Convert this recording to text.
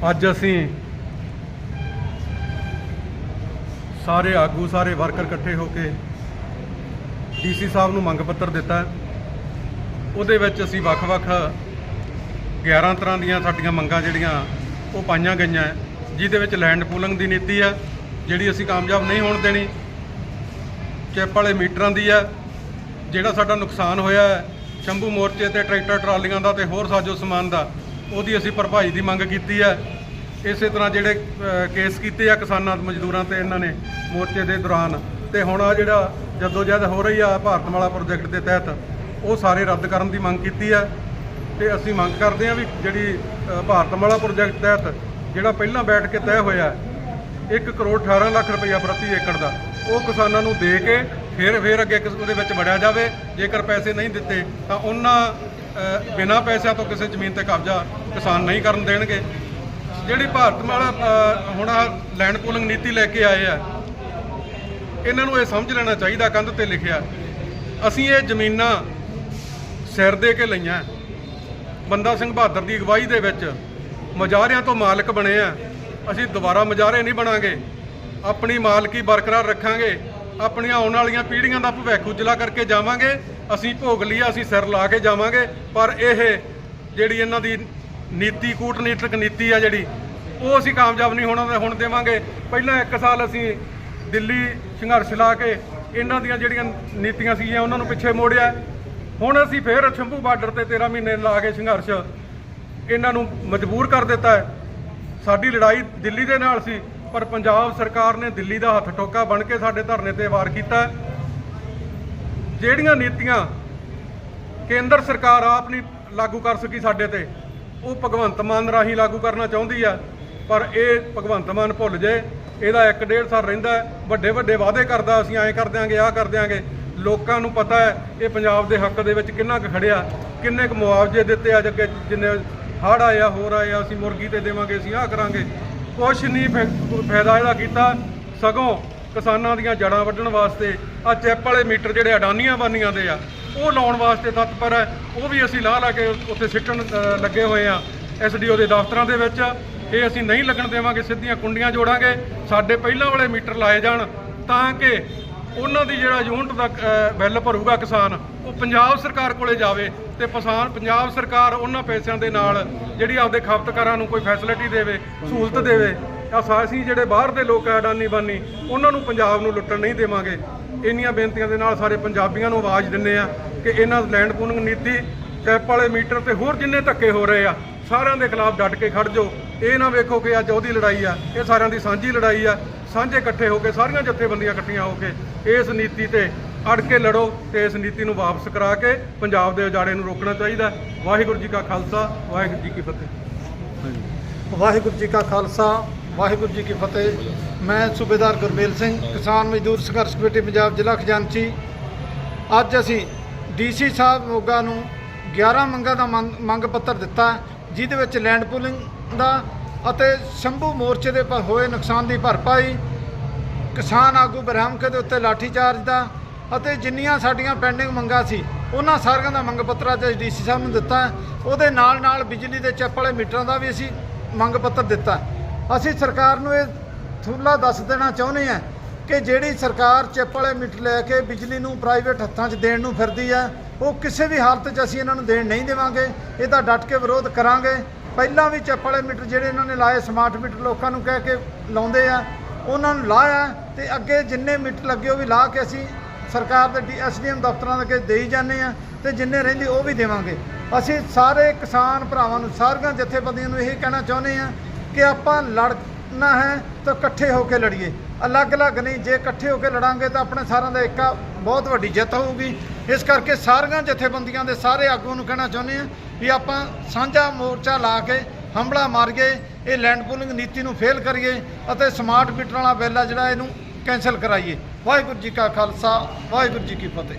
ਅੱਜ ਅਸੀਂ ਸਾਰੇ ਆਗੂ, ਸਾਰੇ ਵਰਕਰ ਇਕੱਠੇ ਹੋ ਕੇ ਡੀਸੀ ਸਾਹਿਬ ਨੂੰ ਮੰਗ ਪੱਤਰ ਦਿੱਤਾ। ਉਹਦੇ ਵਿੱਚ ਅਸੀਂ ਵੱਖ-ਵੱਖ 11 ਤਰ੍ਹਾਂ ਦੀਆਂ ਸਾਡੀਆਂ ਮੰਗਾਂ ਜਿਹੜੀਆਂ ਉਹ ਪਾਈਆਂ ਗਈਆਂ ਜਿਹਦੇ ਵਿੱਚ ਲੈਂਡ ਪੂਲਿੰਗ ਦੀ ਨੀਤੀ ਹੈ, ਜਿਹੜੀ ਅਸੀਂ ਕਾਮਯਾਬ ਨਹੀਂ ਹੋਣ ਦੇਣੀ। ਚੈਪ ਵਾਲੇ ਮੀਟਰਾਂ ਦੀ ਹੈ, ਜਿਹੜਾ ਸਾਡਾ ਨੁਕਸਾਨ ਹੋਇਆ ਹੈ, ਸ਼ੰਭੂ ਮੋਰਚੇ ਤੇ ਟਰੈਕਟਰ ਟਰਾਲੀਆਂ ਦਾ ਤੇ ਹੋਰ ਸਾਜੋ ਸਮਾਨ ਦਾ। ਉਹਦੀ ਅਸੀਂ ਭਰਪਾਈ ਦੀ ਮੰਗ ਕੀਤੀ ਹੈ। ਇਸੇ ਤਰ੍ਹਾਂ ਜਿਹੜੇ ਕੇਸ ਕੀਤੇ ਆ ਕਿਸਾਨਾਂ, ਮਜ਼ਦੂਰਾਂ ਤੇ ਇਹਨਾਂ ਨੇ ਮੋਰਚੇ ਦੇ ਦੌਰਾਨ। ਤੇ ਹੁਣ ਆ ਜਿਹੜਾ ਜਦੋਜਹਿਦ ਹੋ ਰਹੀ ਆ ਭਾਰਤਮਾਲਾ ਪ੍ਰੋਜੈਕਟ ਦੇ ਤਹਿਤ, ਉਹ ਸਾਰੇ ਰੱਦ ਕਰਨ ਦੀ ਮੰਗ ਕੀਤੀ ਹੈ। ਤੇ ਅਸੀਂ ਮੰਗ ਕਰਦੇ ਹਾਂ ਵੀ ਜਿਹੜੀ ਭਾਰਤਮਾਲਾ ਪ੍ਰੋਜੈਕਟ ਤਹਿਤ ਜਿਹੜਾ ਪਹਿਲਾਂ ਬੈਠ ਕੇ ਤੈਅ ਹੋਇਆ 1 ਕਰੋੜ 18 ਲੱਖ ਰੁਪਈਆ ਪ੍ਰਤੀ ਏਕੜ ਦਾ, ਉਹ ਕਿਸਾਨਾਂ ਨੂੰ ਦੇ ਕੇ ਫਿਰ ਫਿਰ ਅੱਗੇ ਕਿਸ- ਉਹਦੇ ਵਿੱਚ ਵੜਿਆ ਜਾਵੇ। ਜੇਕਰ ਪੈਸੇ ਨਹੀਂ ਦਿੱਤੇ, ਤਾਂ ਉਹਨਾਂ ਬਿਨਾਂ ਪੈਸਿਆਂ ਤੋਂ ਕਿਸੇ ਜ਼ਮੀਨ ਤੇ ਕਬਜ਼ਾ ਕਿਸਾਨ ਨਹੀਂ ਕਰਨ ਦੇਣਗੇ। ਜਿਹੜੀ ਭਾਰਤਮਾਲਾ ਅ, ਹੁਣ ਆਹ ਲੈਂਡ ਪੂਲਿੰਗ ਨੀਤੀ ਲੈ ਕੇ ਆਏ ਆ ਇਹਨਾਂ ਨੂੰ ਇਹ ਸਮਝ ਲੈਣਾ ਚਾਹੀਦਾ ਕੰਧ ਤੇ ਲਿਖਿਆ। ਅਸੀਂ ਇਹ ਜ਼ਮੀਨਾਂ ਸਿਰ ਦੇ ਕੇ ਲਈਆਂ। ਬੰਦਾ ਸਿੰਘ ਬਹਾਦਰ ਦੀ ਅਗਵਾਈ ਦੇ ਵਿੱਚ ਮੁਜ਼ਾਹਰਿਆਂ ਤੋਂ ਮਾਲਕ ਬਣੇ ਆ। ਅਸੀਂ ਦੁਬਾਰਾ ਮੁਜ਼ਾਹਰੇ ਨਹੀਂ ਬਣਾਂਗੇ। ਆਪਣੀ ਮਾਲਕੀ ਬਰਕਰਾਰ ਰੱਖਾਂਗੇ। ਆਪਣੀਆਂ ਆਉਣ ਵਾਲੀਆਂ ਪੀੜ੍ਹੀਆਂ ਦਾ ਭਵਿੱਖ ਉਜਲਾ ਕਰਕੇ ਜਾਵਾਂਗੇ। ਅਸੀਂ ਭੋਗ ਲਿਆ ਅਸੀਂ ਸਿਰ ਲਾ ਕੇ ਜਾਵਾਂਗੇ, ਪਰ ਇਹ ਜਿਹੜੀ ਇਹਨਾਂ ਦੀ ਨੀਤੀ, ਕੂਟਨੀਤਿਕ ਨੀਤੀ ਆ ਜਿਹੜੀ, ਉਹ ਅਸੀਂ ਕਾਮਯਾਬ ਨਹੀਂ ਹੋਣਾ ਹੁਣ ਦੇਵਾਂਗੇ। ਪਹਿਲਾਂ ਇੱਕ ਸਾਲ ਅਸੀਂ ਦਿੱਲੀ ਸੰਘਰਸ਼ ਲਾ ਕੇ ਇਹਨਾਂ ਦੀਆਂ ਜਿਹੜੀਆਂ ਨੀਤੀਆਂ ਸੀਗੀਆਂ, ਉਹਨਾਂ ਨੂੰ ਪਿੱਛੇ ਮੋੜਿਆ। ਹੁਣ ਅਸੀਂ ਫੇਰ ਸ਼ੰਭੂ ਬਾਰਡਰ ਤੇ 13 ਮਹੀਨੇ ਲਾ ਕੇ ਸੰਘਰਸ਼ ਇਹਨਾਂ ਨੂੰ ਮਜਬੂਰ ਕਰ ਦਿੱਤਾ ਹੈ। ਸਾਡੀ ਲੜਾਈ ਦਿੱਲੀ ਦੇ ਨਾਲ ਸੀ, ਪਰ ਪੰਜਾਬ ਸਰਕਾਰ ਨੇ ਦਿੱਲੀ ਦਾ ਹੱਥ ਟੋਕਾ ਬਣ ਕੇ ਸਾਡੇ ਧਰਨੇ ਤੇ ਵਾਰ ਕੀਤਾ ਜਿਹੜੀਆਂ ਨੀਤੀਆਂ ਕੇਂਦਰ ਸਰਕਾਰ ਆਪ ਨਹੀਂ ਲਾਗੂ ਕਰ ਸਕੀ ਸਾਡੇ ਤੇ, ਉਹ ਭਗਵੰਤ ਮਾਨ ਰਾਹੀਂ ਲਾਗੂ ਕਰਨਾ ਚਾਹੁੰਦੀ ਆ, ਪਰ ਇਹ ਭਗਵੰਤ ਮਾਨ ਭੁੱਲ ਜੇ, ਇਹਦਾ 1.5 ਸਾਲ ਰਹਿੰਦਾ ਵੱਡੇ ਵੱਡੇ ਵਾਅਦੇ ਕਰਦਾ, ਅਸੀਂ ਐਂ ਕਰ ਦਿਆਂਗੇ, ਆਹ ਕਰ ਦਿਆਂਗੇ। ਲੋਕਾਂ ਨੂੰ ਪਤਾ ਹੈ, ਇਹ ਪੰਜਾਬ ਦੇ ਹੱਕ ਦੇ ਵਿੱਚ ਕਿੰਨਾ ਕੁ ਖੜਿਆ, ਕਿੰਨੇ ਕੁ ਮੁਆਵਜ਼ੇ ਦਿੱਤੇ ਅੱਜ ਅੱਗੇ ਜਿੰਨੇ ਹੜ੍ਹ ਆਇਆ ਹੋਰ ਆਇਆ ਅਸੀਂ ਮੁਰਗੀ ਤੇ ਦੇਵਾਂਗੇ, ਅਸੀਂ ਆਹ ਕਰਾਂਗੇ। ਕੁਛ ਨਹੀਂ ਫਾਇਦਾ ਇਹਦਾ ਕੀਤਾ, ਸਗੋਂ ਕਿਸਾਨਾਂ ਦੀਆਂ ਜੜਾਂ ਵੱਢਣ ਵਾਸਤੇ ਆ ਚੈਪ ਵਾਲੇ ਮੀਟਰ ਜਿਹੜੇ ਅਡਾਨੀਆਂ ਬਾਨੀਆਂ ਦੇ ਆ, ਉਹ ਲਾਉਣ ਵਾਸਤੇ ਤਤਪਰ ਹੈ, ਉਹ ਵੀ ਅਸੀਂ ਲਾਹ ਲਾ ਕੇ ਉੱਥੇ ਸਿੱਟਣ ਲੱਗੇ ਹੋਏ ਆ ਐਸਡੀਓ ਦੇ ਦਫ਼ਤਰਾਂ ਦੇ ਵਿੱਚ। ਇਹ ਅਸੀਂ ਨਹੀਂ ਲੱਗਣ ਦੇਵਾਂਗੇ, ਸਿੱਧੀਆਂ ਕੁੰਡੀਆਂ ਜੋੜਾਂਗੇ, ਸਾਡੇ ਪਹਿਲਾਂ ਵਾਲੇ ਮੀਟਰ ਲਾਏ ਜਾਣ ਤਾਂ ਕਿ ਉਹਨਾਂ ਦੀ ਜਿਹੜਾ ਯੂਨਿਟ ਦਾ ਬਿੱਲ ਭਰੂਗਾ ਕਿਸਾਨ, ਉਹ ਪੰਜਾਬ ਸਰਕਾਰ ਕੋਲੇ ਜਾਵੇ ਤੇ ਕਿਸਾਨ ਪੰਜਾਬ ਸਰਕਾਰ ਉਹਨਾਂ ਪੈਸਿਆਂ ਦੇ ਨਾਲ ਜਿਹੜੀ ਆਪਦੇ ਖਪਤਕਾਰਾਂ ਨੂੰ ਕੋਈ ਫੈਸਿਲਿਟੀ ਦੇਵੇ, ਸਹੂਲਤ ਦੇਵੇ ਆ ਜਿਹੜੇ ਬਾਹਰ ਦੇ ਲੋਕ ਆ, ਅਡਾਨੀ ਬਾਨੀ, ਉਹਨਾਂ ਨੂੰ ਪੰਜਾਬ ਨੂੰ ਲੁੱਟਣ ਨਹੀਂ ਦੇਵਾਂਗੇ। ਇੰਨੀਆਂ ਬੇਨਤੀਆਂ ਦੇ ਨਾਲ ਸਾਰੇ ਪੰਜਾਬੀਆਂ ਨੂੰ ਆਵਾਜ਼ ਦਿੰਨੇ ਆ ਕਿ ਇਹਨਾਂ ਲੈਂਡ ਪੂਲਿੰਗ ਨੀਤੀ ਟੈਪ ਵਾਲੇ ਮੀਟਰ ਤੇ ਹੋਰ ਜਿੰਨੇ ਧੱਕੇ ਹੋ ਰਹੇ ਆ, ਸਾਰਿਆਂ ਦੇ ਖਿਲਾਫ ਡਟ ਕੇ ਖੜ ਜਾਓ। ਇਹ ਨਾ ਵੇਖੋ ਕਿ ਅੱਜ ਉਹਦੀ ਲੜਾਈ ਆ, ਇਹ ਸਾਰਿਆਂ ਦੀ ਸਾਂਝੀ ਲੜਾਈ ਆ। ਸਾਂਝੇ ਇਕੱਠੇ ਹੋ ਕੇ ਸਾਰੀਆਂ ਜਥੇਬੰਦੀਆਂ ਇਕੱਠੀਆਂ ਹੋ ਕੇ ਇਸ ਨੀਤੀ ਤੇ ਅੜ ਕੇ ਲੜੋ ਤੇ ਇਸ ਨੀਤੀ ਨੂੰ ਵਾਪਸ ਕਰਾ ਕੇ ਪੰਜਾਬ ਦੇ ਉਜਾੜੇ ਨੂੰ ਰੋਕਣਾ ਚਾਹੀਦਾ। ਵਾਹਿਗੁਰੂ ਜੀ ਕਾ ਖਾਲਸਾ, ਵਾਹਿਗੁਰੂ ਜੀ ਕੀ ਫਤਿਹ। ਵਾਹਿਗੁਰੂ ਜੀ ਕਾ ਖਾਲਸਾ, ਵਾਹਿਗੁਰੂ ਜੀ ਕੀ ਫਤਿਹ। ਮੈਂ ਸੂਬੇਦਾਰ ਗੁਰਮੇਲ ਸਿੰਘ, ਕਿਸਾਨ ਮਜ਼ਦੂਰ ਸੰਘਰਸ਼ ਕਮੇਟੀ, ਪੰਜਾਬ ਜ਼ਿਲ੍ਹਾ ਖਜ਼ਾਨਚੀ। ਅੱਜ ਅਸੀਂ ਡੀਸੀ ਸਾਹਿਬ ਮੋਗਾ ਨੂੰ 11 ਮੰਗਾਂ ਦਾ ਮੰਗ ਮੰਗ ਪੱਤਰ ਦਿੱਤਾ, ਜਿਹਦੇ ਵਿੱਚ ਲੈਂਡ ਪੂਲਿੰਗ ਦਾ ਅਤੇ ਸ਼ੰਭੂ ਮੋਰਚੇ ਦੇ ਪ- ਹੋਏ ਨੁਕਸਾਨ ਦੀ ਭਰਪਾਈ, ਕਿਸਾਨ ਆਗੂ ਬਰਹਮਕੇ ਦੇ ਉੱਤੇ ਲਾਠੀਚਾਰਜ ਦਾ ਅਤੇ ਜਿੰਨੀਆਂ ਸਾਡੀਆਂ ਪੈਂਡਿੰਗ ਮੰਗਾਂ ਸੀ, ਉਹਨਾਂ ਸਾਰੀਆਂ ਦਾ ਮੰਗ ਪੱਤਰ ਅੱਜ ਡੀਸੀ ਸਾਹਿਬ ਨੂੰ ਦਿੱਤਾ। ਉਹਦੇ ਨਾਲ ਨਾਲ ਬਿਜਲੀ ਦੇ ਚੱਪ ਵਾਲੇ ਮੀਟਰਾਂ ਦਾ ਵੀ ਅਸੀਂ ਮੰਗ ਪੱਤਰ ਦਿੱਤਾ। ਅਸੀਂ ਸਰਕਾਰ ਨੂੰ ਇਹ ਥੁੱਲਾ ਦੱਸ ਦੇਣਾ ਚਾਹੁੰਦੇ ਹਾਂ ਕਿ ਜਿਹੜੀ ਸਰਕਾਰ ਚਿੱਪ ਵਾਲੇ ਮੀਟਰ ਲੈ ਕੇ ਬਿਜਲੀ ਨੂੰ ਪ੍ਰਾਈਵੇਟ ਹੱਥਾਂ 'ਚ ਦੇਣ ਨੂੰ ਫਿਰਦੀ ਆ, ਉਹ ਕਿਸੇ ਵੀ ਹਾਲਤ 'ਚ ਅਸੀਂ ਇਹਨਾਂ ਨੂੰ ਦੇਣ ਨਹੀਂ ਦੇਵਾਂਗੇ। ਇਹਦਾ ਡਟ ਕੇ ਵਿਰੋਧ ਕਰਾਂਗੇ। ਪਹਿਲਾਂ ਵੀ ਚਿੱਪ ਵਾਲੇ ਮੀਟਰ ਜਿਹੜੇ ਇਹਨਾਂ ਨੇ ਲਾਏ ਸਮਾਰਟ ਮੀਟਰ ਲੋਕਾਂ ਨੂੰ ਕਹਿ ਕੇ ਲਾਉਂਦੇ ਆ, ਉਹਨਾਂ ਨੂੰ ਲਾਇਆ ਤੇ ਅੱਗੇ ਜਿੰਨੇ ਮੀਟਰ ਲੱਗੇ ਉਹ ਵੀ ਲਾ ਕੇ ਅਸੀਂ ਸਰਕਾਰ ਦੇ ਐਸਡੀਐਮ ਦਫ਼ਤਰਾਂ ਦੇ ਅੱਗੇ ਦੇਈ ਜਾਂਦੇ ਆ ਤੇ ਜਿੰਨੇ ਰਹਿੰਦੇ ਉਹ ਵੀ ਦੇਵਾਂਗੇ। ਅਸੀਂ ਸਾਰੇ ਕਿਸਾਨ ਭਰਾਵਾਂ ਨੂੰ, ਸਾਰੀਆਂ ਜਥੇਬੰਦੀਆਂ ਨੂੰ ਇਹ ਕਹਿਣਾ ਚਾਹੁੰਦੇ ਆ ਕਿ ਆਪਾਂ ਲੜਨਾ ਹੈ ਤਾਂ ਇਕੱਠੇ ਹੋ ਕੇ ਲੜੀਏ। ਅਲੱਗ-ਅਲੱਗ ਨਹੀਂ, ਜੇ ਇਕੱਠੇ ਹੋ ਕੇ ਲੜਾਂਗੇ ਤਾਂ ਆਪਣੇ ਸਾਰਿਆਂ ਦਾ ਇੱਕ ਬਹੁਤ ਵੱਡੀ ਜਿੱਤ ਹੋਊਗੀ। ਇਸ ਕਰਕੇ ਸਾਰੀਆਂ ਜਥੇਬੰਦੀਆਂ ਦੇ ਸਾਰੇ ਆਗੂਆਂ ਨੂੰ ਕਹਿਣਾ ਚਾਹੁੰਦੇ ਆ ਵੀ ਆਪਾਂ ਸਾਂਝਾ ਮੋਰਚਾ ਲਾ ਕੇ ਹਮਲਾ ਮਾਰੀਏ, ਇਹ ਲੈਂਡ ਪੂਲਿੰਗ ਨੀਤੀ ਨੂੰ ਫੇਲ ਕਰੀਏ ਅਤੇ ਸਮਾਰਟ ਮੀਟਰ ਵਾਲਾ ਬਿੱਲ ਆ ਜਿਹੜਾ ਇਹਨੂੰ ਕੈਨਸਲ ਕਰਾਈਏ। ਵਾਹਿਗੁਰੂ ਜੀ ਕਾ ਖਾਲਸਾ, ਵਾਹਿਗੁਰੂ ਜੀ ਕੀ ਫਤਿਹ।